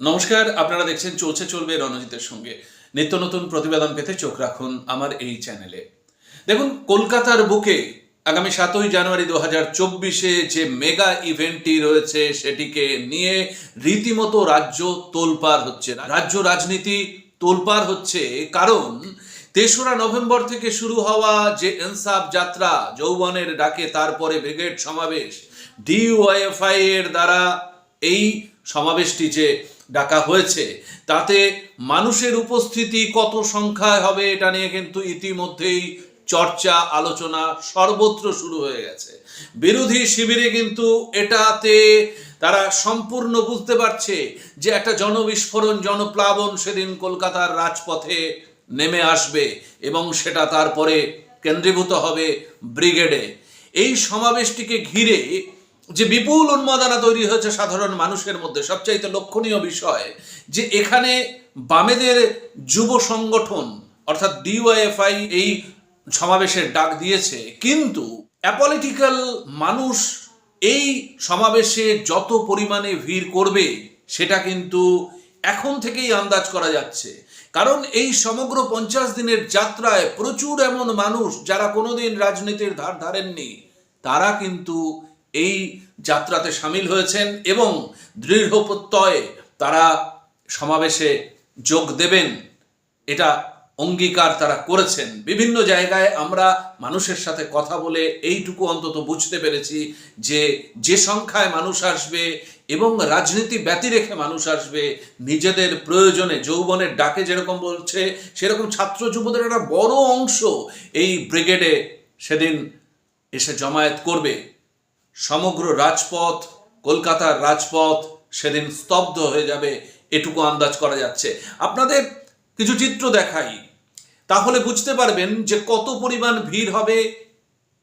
নমস্কার, আপনারা দেখছেন চলছে চলবে রণজিতের সঙ্গে। নিত্য নতুন প্রতিবেদন পেতে চোখ রাখুন আমার এই চ্যানেলে। দেখুন, কলকাতার বুকে আগামী সাতই জানুয়ারি দু হাজার চব্বিশে যে মেগা ইভেন্টটি রয়েছে, সেটিকে নিয়ে রীতিমতো রাজ্য তোলপার হচ্ছে। রাজ্য রাজনীতি তোলপার হচ্ছে, কারণ তেসরা নভেম্বর থেকে শুরু হওয়া যে এনসাফ যাত্রা, যৌবনের ডাকে তারপরে ব্রিগেড সমাবেশ, ডিওয়াইএফআই এর দ্বারা এই সমাবেশটি যে ডাকা হয়েছে, তাতে মানুষের উপস্থিতি কত সংখ্যায় হবে এটা নিয়ে কিন্তু ইতিমধ্যেই চর্চা, আলোচনা সর্বত্র শুরু হয়ে গেছে। বিরোধী শিবিরে কিন্তু এটাতে তারা সম্পূর্ণ বুঝতে পারছে যে একটা জনবিস্ফোরণ, জনপ্লাবন সেদিন কলকাতার রাজপথে নেমে আসবে এবং সেটা তারপরে কেন্দ্রীভূত হবে ব্রিগেডে। এই সমাবেশটিকে ঘিরে যে বিপুল উন্মাদনা তৈরি হয়েছে সাধারণ মানুষের মধ্যে, সবচাইতে লক্ষণীয় বিষয় যে এখানে বামেদের যুব সংগঠন, অর্থাৎ ডিওয়াইএফআই এই সমাবেশের ডাক দিয়েছে। কিন্তু অ্যাপলিটিক্যাল মানুষ এই সমাবেশে যত পরিমাণে ভিড় করবে, সেটা কিন্তু এখন থেকেই আন্দাজ করা যাচ্ছে। কারণ এই সমগ্র পঞ্চাশ দিনের যাত্রায় প্রচুর এমন মানুষ যারা কোনোদিন রাজনীতির ধার ধারেননি, তারা কিন্তু এই যাত্রাতে সামিল হয়েছেন এবং দৃঢ় প্রত্যয়ে তারা সমাবেশে যোগ দেবেন। এটা অঙ্গীকার তারা করেছেন। বিভিন্ন জায়গায় আমরা মানুষের সাথে কথা বলে এইটুকু অন্তত বুঝতে পেরেছি যে যে সংখ্যায় মানুষ আসবে এবং রাজনীতি ব্যতি রেখে মানুষ আসবে, নিজেদের প্রয়োজনে যৌবনের ডাকে যেরকম বলছে, সেরকম ছাত্র যুবদের একটা বড় অংশ এই ব্রিগেডে সেদিন এসে জমায়েত করবে। সমগ্র রাজপথ, কলকাতার রাজপথ সেদিন স্তব্ধ হয়ে যাবে, এটুকু আন্দাজ করা যাচ্ছে। আপনাদের কিছু চিত্র দেখাই। তাহলে বুঝতে পারবেন যে কত পরিমাণ ভিড় হবে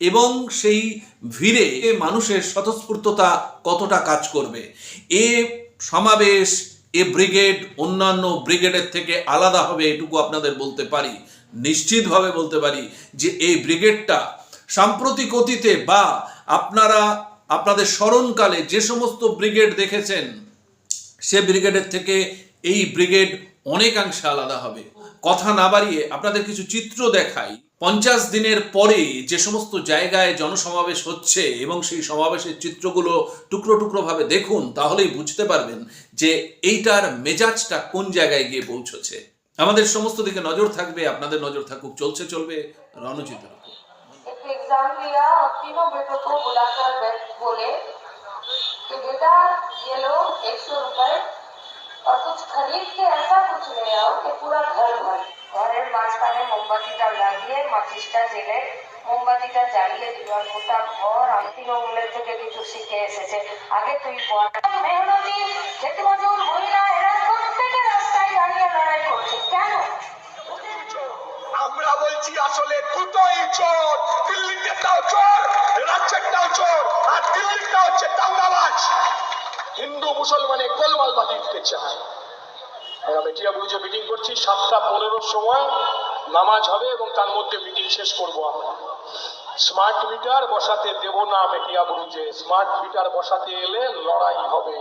এবং সেই ভিড়ে মানুষের স্বতঃস্ফূর্ততা কতটা কাজ করবে। এ সমাবেশ, এ ব্রিগেড, অন্যান্য ব্রিগেডের থেকে আলাদা হবে এটুকু আপনাদের বলতে পারি, নিশ্চিতভাবে বলতে পারি যে এই ব্রিগেডটা সাম্প্রতিক অতীতে বা আপনারা, আপনাদের স্মরণকালে যে সমস্ত ব্রিগেড দেখেছেন, সে ব্রিগেডের থেকে এই ব্রিগেড অনেকাংশে আলাদা হবে। কথা না বাড়িয়ে আপনাদের কিছু চিত্র দেখাই। পঞ্চাশ দিনের পরে যে সমস্ত জায়গায় জনসমাবেশ হচ্ছে এবং সেই সমাবেশের চিত্রগুলো টুকরো টুকরো ভাবে দেখুন, তাহলেই বুঝতে পারবেন যে এইটার মেজাজটা কোন জায়গায় গিয়ে পৌঁছেছে আমাদের সমস্ত দিকে নজর থাকবে, আপনাদের নজর থাকুক, চলছে চলবে एक एग्जाम लिया और तीनों बेटों को बुलाकर बैठ बोले कि बेटा ये लो एक सौ रुपए और कुछ खरीद के ऐसा कुछ ले आओ कि पूरा घर भर ঘরের মাঝখানে মোমবাতিটা লাগিয়ে মাচিসটা জেলে মোমবাতিটা জ্বালিয়ে দিল আর গোটা ঘর আমি তৃণমূলের থেকে কিছু শিখে এসেছে আগে তুই বল মেহনতি খেতে মজুর মহিলা বলছি আসলে দুটোই চোর। দিল্লিতেটাও চোর রাজ্যেরটাও চোর, আর দিল্লিটা হচ্ছে দাঙ্গাবাজ। হিন্দু, মুসলমানে গোলমাল বাঁধিয়ে চায় আমরা মেটিয়া বুঝে মিটিং করছি, সাতটা পনেরোর সময় নামাজ হবে এবং তার মধ্যে মিটিং শেষ করব আমরা। স্মার্ট মিটার বসাতে দেব না মেটিয়া বুঝে। স্মার্ট মিটার বসাতে এলে লড়াই হবে।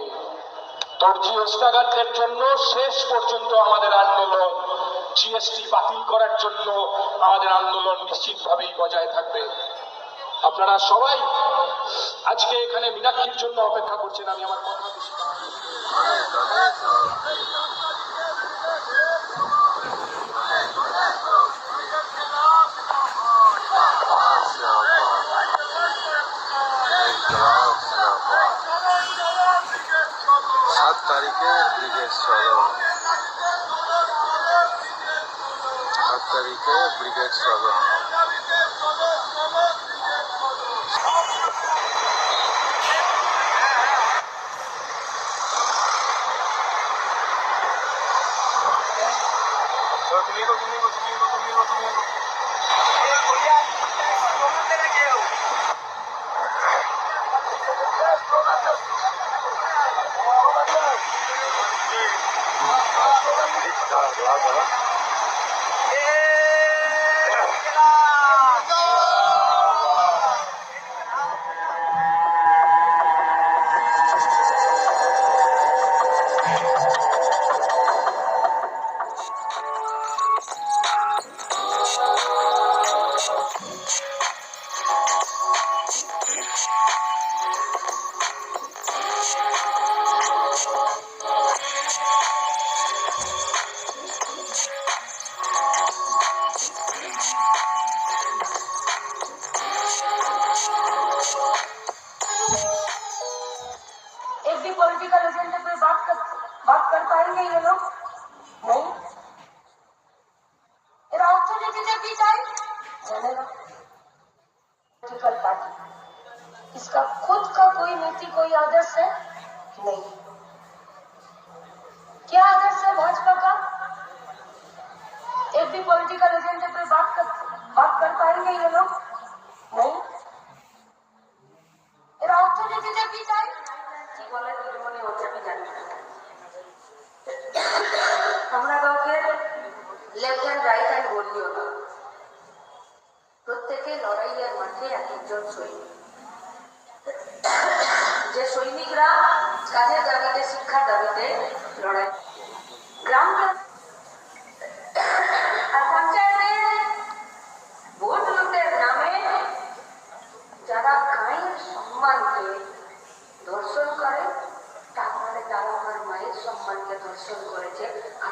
দর্জি ওস্তাগারদের জন্য শেষ পর্যন্ত আমাদের আন্দোলন। জিএসটি বাতিল করার জন্য আমাদের আন্দোলন নিশ্চিতভাবেই বজায় থাকবে। আপনারা সবাই আজকে এখানে মীনাক্ষীর জন্য অপেক্ষা করছেন, আমি আমার কথা সাত তারিখে ব্রিগেড চলো। Obrigado, dessa एंटी पॉलिटिकल एजेंडे पे बात कर बात कर पाएँगे ये लोग? नहीं? राउथों तो जब भी जाए? चलेगा। पॉलिटिकल पार्टी इसका खुद का कोई नीति, कोई आदर्श है? नहीं। क्या आदर्श है भाजपा का? एक भी पॉलिटिकल एजेंडे पे बात कर बात कर पाएँगे ये लोग? नहीं। राउथों तो जब भी जाए? কি বলে দিদিমণি হচ্ছে, আমি আমরা কাউকে লেফট হ্যান্ড রাইট হ্যান্ড বললিও না। প্রত্যেকে লড়াইয়ের মাঠে এক একজন সৈনিক। যে সৈনিকরা কাজের দাবিতে, শিক্ষার দাবিতে লড়াই গ্রাম আর পঞ্চায়েতে ভোট লুটের নামে যারা গায়ের সম্মানকে ধর্ষণ করে তার মানে তারা আমার মায়ের সম্মানকে ধর্ষণ করেছে আর